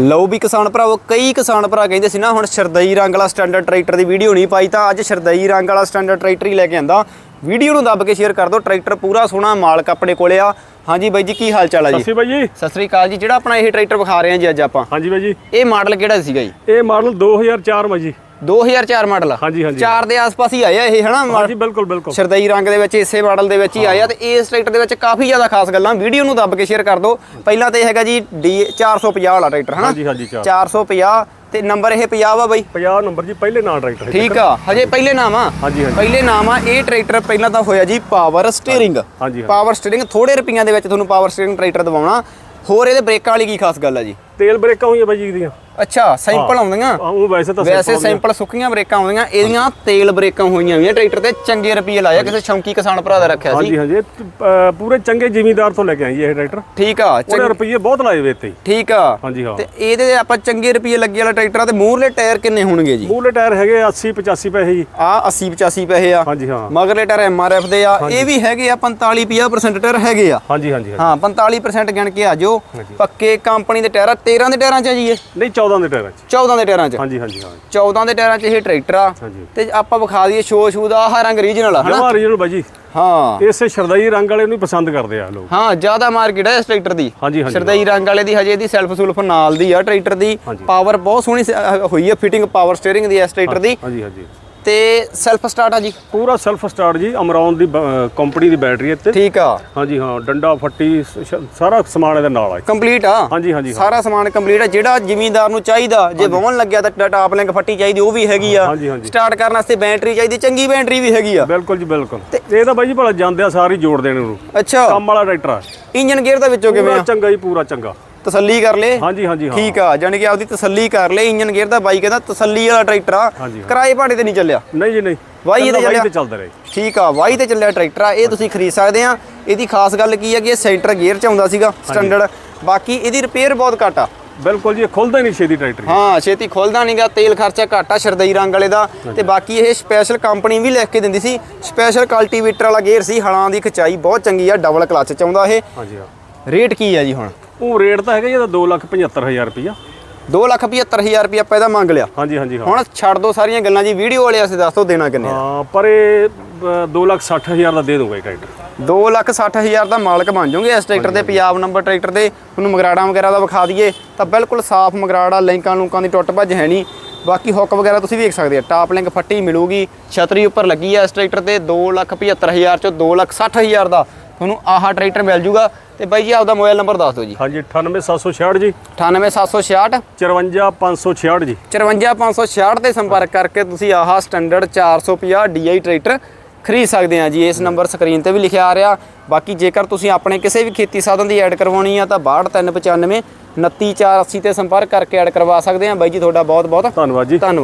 ਲਓ ਵੀ ਕਿਸਾਨ ਭਰਾਵੋ ਕਈ ਕਿਸਾਨ ਭਰਾ ਕਹਿੰਦੇ ਸੀ ਨਾ ਹੁਣ ਸ਼ਰਦਈ ਰੰਗ ਵਾਲਾ ਸਟੈਂਡਰਡ ਟਰੈਕਟਰ ਦੀ ਵੀਡੀਓ ਨਹੀਂ ਪਾਈ ਤਾਂ ਅੱਜ ਸ਼ਰਦਈ ਰੰਗ ਵਾਲਾ ਸਟੈਂਡਰਡ ਟਰੈਕਟਰ ਹੀ ਲੈ ਕੇ ਆਂਦਾ। ਵੀਡੀਓ ਨੂੰ ਦੱਬ ਕੇ ਸ਼ੇਅਰ ਕਰ ਦਿਓ ਟਰੈਕਟਰ ਪੂਰਾ ਸੋਹਣਾ ਮਾਲਕ ਆਪਣੇ ਕੋਲੇ ਆ। ਹਾਂਜੀ ਬਾਈ ਜੀ ਕੀ ਹਾਲ ਚਾਲ ਆ ਜੀ? ਸਸੀ ਬਾਈ ਜੀ। ਸਤਿ ਸ੍ਰੀ ਅਕਾਲ ਜੀ ਜਿਹੜਾ ਆਪਣਾ ਇਹ ਟਰੈਕਟਰ ਵਿਖਾ ਰਹੇ ਹਾਂ ਜੀ ਅੱਜ ਆਪਾਂ। ਹਾਂਜੀ ਬਾਈ ਜੀ। ਇਹ ਮਾਡਲ ਕਿਹੜਾ ਸੀਗਾ ਜੀ? ਇਹ ਮਾਡਲ 2004 ਮਾ ਜੀ। 2004 ਮਾਡਲ। ਹਾਂਜੀ, ਹਾਂਜੀ। 4 ਦੇ ਆਸ-ਪਾਸ ਹੀ ਆਇਆ ਇਹ ਹਨਾ? ਹਾਂਜੀ ਬਿਲਕੁਲ ਬਿਲਕੁਲ। ਸ਼ਰਦਈ ਰੰਗ ਦੇ ਵਿੱਚ ਇਸੇ ਮਾਡਲ ਦੇ ਵਿੱਚ ਹੀ ਆਇਆ ਤੇ ਇਸ ਟਰੈਕਟਰ ਦੇ ਵਿੱਚ ਕਾਫੀ ਜ਼ਿਆਦਾ ਖਾਸ ਗੱਲਾਂ। ਵੀਡੀਓ ਨੂੰ ਦੱਬ ਕੇ ਸ਼ੇਅਰ ਕਰ ਦਿਓ ਪਹਿਲਾਂ ਤੇ ਇਹ ਹੈਗਾ ਜੀ ਡੀ 450 ਵਾਲਾ ਟਰੈਕਟਰ ਹਨਾ? ਹਾਂਜੀ, ਹਾਂਜੀ, ਚਾਰ। 450 ਤੇ ਨੰਬਰ ਇਹ 50 ਵਾ ਬਾਈ? 50 ਨੰਬਰ ਜੀ ਪਹਿਲੇ ਨਾਂ ਟਰੈਕਟਰ ਹੈ। ਠੀਕ ਆ ਹਜੇ ਪਹਿਲੇ ਨਾਮ ਆ। ਹਾਂਜੀ, ਹਾਂਜੀ। ਪਹਿਲੇ ਨਾਮ ਆ ਇਹ ਟਰੈਕਟਰ ਪਹਿਲਾਂ ਤਾਂ ਹੋਇਆ ਜੀ ਪਾਵਰ ਸਟੀਅਰਿੰਗ ਹਾਂਜੀ। ਪਾਵਰ ਸਟੀਅਰਿੰਗ ਥੋੜੇ ਰੁਪਈਆਂ ਦੇ ਵਿੱਚ ਤੁਹਾਨੂੰ ਪਾਵਰ ਸਟੀਅਰਿੰਗ ਟਰੈਕਟਰ ਦਵਾਉਣਾ। ਹੋਰ ਇਹਦੇ ਬ੍ਰੇਕਾਂ ਵਾਲੀ ਕੀ ਖਾਸ ਗੱਲ ਆ ਜੀ? ਤੇਲ ਬ੍ਰੇਕਾਂ ਹੋਈਆਂ ਬਾਈ ਜੀ ਦੀਆਂ। ਅੱਛਾ ਸਿੰਪਲ ਆਉਂਦੀਆਂ? ਉਹ ਵੈਸੇ ਤਾਂ ਵੈਸੇ। ਸਿੰਪਲ ਸੁੱਕੀਆਂ ਬ੍ਰੇਕਾਂ ਆਉਂਦੀਆਂ ਇਹਦੀਆਂ ਤੇਲ ਬ੍ਰੇਕਾਂ ਹੋਈਆਂ ਹੋਈਆਂ ਟਰੈਕਟਰ ਤੇ ਚੰਗੇ ਰੁਪਏ ਲਾਇਆ ਕਿਸੇ ਸ਼ੌਂਕੀ ਕਿਸਾਨ ਭਰਾ ਦਾ ਰੱਖਿਆ ਸੀ। ਹਾਂਜੀ ਹਾਂਜੀ ਤ- ਪੂਰੇ ਚੰਗੇ ਜ਼ਿਮੀਂਦਾਰ ਤੋਂ ਲੈ ਕੇ ਜੀ ਇਹ ਟਰੈਕਟਰ। ਠੀਕ ਆ ਚੰਗ- ਰੁਪਏ ਬਹੁਤ ਲਾਏ ਵੇ ਇੱਥੇ ਹੀ। ਠੀਕ ਆ। ਹਾਂਜੀ ਹਾਂ। ਤੇ ਇਹਦੇ ਤੇ ਆਪਾਂ ਚੰਗੇ ਰੁਪਏ ਲੱਗੇ ਵਾਲਾ ਟਰੈਕਟਰ ਆ ਤੇ ਮੂਹਰਲੇ ਟਾਇਰ ਕਿੰਨੇ ਹੋਣਗੇ ਜੀ? ਮੂਲੇ ਟਾਇਰ ਹੈਗੇ 80 85 ਪੈਸੇ ਜੀ। ਆ 80 85 ਪੈਸੇ ਆ। ਹਾਂਜੀ ਹਾਂ। ਮਗਰਲੇ ਟਾਇਰ ਐਮਆਰਐਫ ਦੇ ਆ। ਇਹ ਵੀ ਹੈਗੇ ਆ 45 50% ਟਾਇਰ ਹੈਗੇ ਆ। ਹਾਂਜੀ ਹਾਂਜੀ ਹਾਂਜੀ। ਹਾਂ 45% ਗਿਣ ਕੇ ਆ ਜੋ ਪੱਕੇ ਕੰਪਨੀ ਦੇ ਟਾਇਰ ਆ 13 ਦੇ ਟਾਇਰਾਂ ਚ ਆ ਜੀ ਇਹ। ਨਹੀਂ 14 ਦੇ ਟਾਇਰਾਂ ਚ। 14 ਦੇ ਟਾਇਰਾਂ ਚ। ਹਾਂਜੀ ਹਾਂਜੀ ਹਾਂ। 14 ਦੇ ਟਾਇਰਾਂ ਚ ਇਹ ਟਰੈਕਟਰ ਆ ਹਾਂਜੀ। ਤੇ ਆਪਾਂ ਵਿਖਾ ਦਈਏ ਸ਼ੋ ਸ਼ੂ ਦਾ ਆਹ ਰੰਗ ਰੀਜਨਲ ਆ ਹਨਾ? ਜਮਾ original ਬਾਈ ਜੀ। ਹਾਂ। ਇਸੇ ਸ਼ਰਦਾਈ ਰੰਗ ਵਾਲੇ ਨੂੰ ਹੀ ਪਸੰਦ ਕਰਦੇ ਆ ਲੋਕ। ਹਾਂ ਜ਼ਿਆਦਾ ਮਾਰਕੀਟ ਹੈ ਇਸ ਟਰੈਕਟਰ ਦੀ। ਹਾਂਜੀ, ਹਾਂਜੀ। ਸਰਦਈ ਰੰਗ ਵਾਲੇ ਦੀ ਹਜੇ ਇਹਦੀ ਸੈਲਫ ਸੁਲਫ ਨਾਲ ਦੀ ਆ ਟਰੈਕਟਰ ਦੀ। ਹਾਂਜੀ। ਪਾਵਰ ਬਹੁਤ ਸੋਹਣੀ ਸ- ਅਹ ਹੋਈ ਹੈ ਫਿਟਿੰਗ ਪਾਵਰ ਸਟੀਅਰਿੰਗ ਦੀ ਇਸ ਟਰੈਕਟਰ ਦੀ। ਹਾਂਜੀ ਹਾਂਜੀ। ਤੇ ਸੈਲਫ ਸਟਾਰਟ ਆ ਜੀ? ਪੂਰਾ ਸੈਲਫ ਸਟਾਰਟ ਜੀ ਅਮਰੌਨ ਦੀ ਕੰਪਨੀ ਦੀ ਬੈਟਰੀ ਇੱਥੇ। ਠੀਕ ਆ। ਹਾਂਜੀ ਹਾਂ ਡੰਡਾ ਫੱਟੀ ਸਾਰਾ ਸਮਾਨ ਇਹਦੇ ਨਾਲ ਆ ਕੰਪਲੀਟ ਆ? ਹਾਂਜੀ ਹਾਂਜੀ ਹਾਂ। ਸਾਰਾ ਸਮਾਨ ਕੰਪਲੀਟ ਆ ਜਿਹੜਾ ਜ਼ਿਮੀਂਦਾਰ ਨੂੰ ਚਾਹੀਦਾ ਜੇ ਵਵਨ ਲੱਗਿਆ ਤਾਂ ਟਾਪ ਲਿੰਕ ਫੱਟੀ ਚਾਹੀਦੀ ਉਹ ਵੀ ਹੈਗੀ ਆ। ਸਟਾਰਟ ਕਰਨ ਵਾਸਤੇ ਬੈਟਰੀ ਚਾਹੀਦੀ ਚੰਗੀ ਬੈਟਰੀ ਵੀ ਹੈਗੀ ਆ। ਬਿਲਕੁਲ ਜੀ ਬਿਲਕੁਲ। ਇਹ ਤਾਂ ਬਾਈ ਜੀ ਭਲਾ ਜਾਂਦੇ ਆ ਸਾਰੇ ਜੋੜ ਦੇਣ ਨੂੰ। ਅੱਛਾ। ਕੰਮ ਵਾਲਾ ਟਰੈਕਟਰ ਆ। ਇੰਜਨ ਗੇਅਰ ਦਾ ਵਿੱਚੋਂ ਕਿਵੇਂ ਆ? ਚੰਗਾ ਜੀ ਪੂਰਾ ਚੰਗਾ। ਤਸੱਲੀ ਕਰ ਲੇ। ਹਾਂਜੀ ਹਾਂਜੀ ਹਾਂ। ਠੀਕ ਆ ਜਾਣੀ ਕਿ ਆਪਦੀ ਤਸੱਲੀ ਕਰ ਲੇ ਇੰਜਨ ਗੇਅਰ ਦਾ ਬਾਈ ਕਹਿੰਦਾ ਤਸੱਲੀ ਵਾਲਾ ਟਰੈਕਟਰ ਆ। ਕਿਰਾਏ ਭਾੜੇ ਤੇ ਨਹੀਂ ਚੱਲਿਆ। ਨਹੀਂ ਜੀ ਨਹੀਂ। ਵਾਹੀ ਇਹਦੇ ਚੱਲਿਆ। ਤੇ ਚੱਲਦਾ ਰਹੇ। ਠੀਕ ਆ ਵਾਈ ਤੇ ਚੱਲਿਆ ਟਰੈਕਟਰ ਆ। ਇਹ ਤੁਸੀਂ ਖਰੀਦ ਸਕਦੇ ਆ। ਇਹਦੀ ਖਾਸ ਗੱਲ ਕੀ ਹੈ ਕਿ ਇਹ ਸੈਂਟਰ ਗੇਅਰ ਚ ਆਉਂਦਾ ਸੀਗਾ ਸਟੈਂਡਰਡ। ਬਾਕੀ ਇਹਦੀ ਰਿਪੇਅਰ ਬਹੁਤ ਘੱਟ ਆ। ਬਿਲਕੁਲ ਜੀ ਇਹ ਖੁੱਲਦਾ ਨਹੀਂ ਛੇਤੀ ਟਰੈਕਟਰ। ਹਾਂ ਛੇਤੀ ਖੁੱਲਦਾ ਨਹੀਂਗਾ ਤੇਲ ਖਰਚਾ ਘੱਟ ਆ ਸ਼ਰਦਈ ਰੰਗ ਵਾਲੇ ਦਾ। ਤੇ ਬਾਕੀ ਇਹ ਸਪੈਸ਼ਲ ਕੰਪਨੀ ਵੀ ਲਿਖ ਕੇ ਦਿੰਦੀ ਸੀ। ਸਪੈਸ਼ਲ ਕਲਟੀਵੇਟਰ ਵਾਲਾ ਗੇਅਰ ਸੀ ਹਲਾਂ ਦੀ ਖਚਾਈ ਬਹੁਤ ਚੰਗੀ ਆ ਡਬਲ ਕਲਚ ਚ ਆਉਂਦਾ ਇਹ। ਹਾਂਜੀ ਹਾਂ। ਰੇਟ ਕੀ ਆ ਜੀ ਹੁਣ? ਉਹ ਰੇਟ ਤਾਂ ਹੈਗਾ ਜੀ ਇਹਦਾ 275000 ਰੁਪਇਆ 275000 ਰੁਪਏ ਆਪਾਂ ਇਹਦਾ ਮੰਗ ਲਿਆ। ਹਾਂਜੀ ਹਾਂਜੀ ਹਾਂ। ਹੁਣ ਛੱਡ ਦੋ ਸਾਰੀਆਂ ਗੱਲਾਂ ਜੀ ਵੀਡੀਓ ਵਾਲੇ ਅਸੀਂ ਦੱਸ ਦੋ ਦੇਣਾ ਕਿੰਨੇ ਆ? ਹਾਂ ਪਰ ਇਹ 260000 ਦਾ ਦੇ ਦੂੰਗਾ ਇਹ ਟਰੈਕਟਰ। 260000 ਦਾ ਮਾਲਕ ਬਣ ਜਾਓਗੇ ਇਸ ਟਰੈਕਟਰ ਦੇ ਪੰਜਾਬ ਨੰਬਰ ਟਰੈਕਟਰ ਦੇ। ਤੁਹਾਨੂੰ ਮਗਰਾੜਾ ਵਗੈਰਾ ਦਾ ਵਿਖਾ ਦਈਏ ਤਾਂ ਬਿਲਕੁਲ ਸਾਫ਼ ਮਗਰਾੜਾ ਲਿੰਕਾਂ ਲੂਕਾਂ ਦੀ ਟੁੱਟ ਭੱਜ ਹੈ ਨਹੀਂ। ਬਾਕੀ ਹੁੱਕ ਵਗੈਰਾ ਤੁਸੀਂ ਵੇਖ ਸਕਦੇ ਆ ਟਾਪ ਲਿੰਕ ਫੱਟੀ ਮਿਲੂਗੀ। ਛਤਰੀ ਉੱਪਰ ਲੱਗੀ ਆ ਇਸ ਟਰੈਕਟਰ ਤੇ 275000 ਚੋਂ 260000 ਦਾ। ਤੁਹਾਨੂੰ ਆਹ ਟਰੈਕਟਰ ਮਿਲ ਜੂਗਾ ਤੇ ਬਾਈ ਜੀ ਆਪਦਾ ਮੋਬਾਈਲ ਨੰਬਰ ਦੱਸ ਦਿਓ ਜੀ। ਹਾਂਜੀ 98766 ਜੀ। 98766 54566 ਜੀ। 54566 ਤੇ ਸੰਪਰਕ ਕਰਕੇ ਤੁਸੀਂ ਆਹ ਸਟੈਂਡਰਡ 450 DI ਟਰੈਕਟਰ ਖਰੀਦ ਸਕਦੇ ਆ ਜੀ। ਇਸ ਨੰਬਰ ਸਕਰੀਨ ਤੇ ਵੀ ਲਿਖਿਆ ਆ ਰਿਹਾ। ਬਾਕੀ ਜੇਕਰ ਤੁਸੀਂ ਆਪਣੇ ਕਿਸੇ ਵੀ ਖੇਤੀ ਸਾਧਨ ਦੀ ਐਡ ਕਰਵਾਉਣੀ ਆ ਤਾਂ 62395 29480 ਤੇ ਸੰਪਰਕ ਕਰਕੇ ਐਡ ਕਰਵਾ ਸਕਦੇ ਆ ਬਾਈ ਜੀ ਤੁਹਾਡਾ ਬਹੁਤ ਬਹੁਤ ਧੰਨਵਾਦ ਜੀ। ਧੰਨਵਾਦ।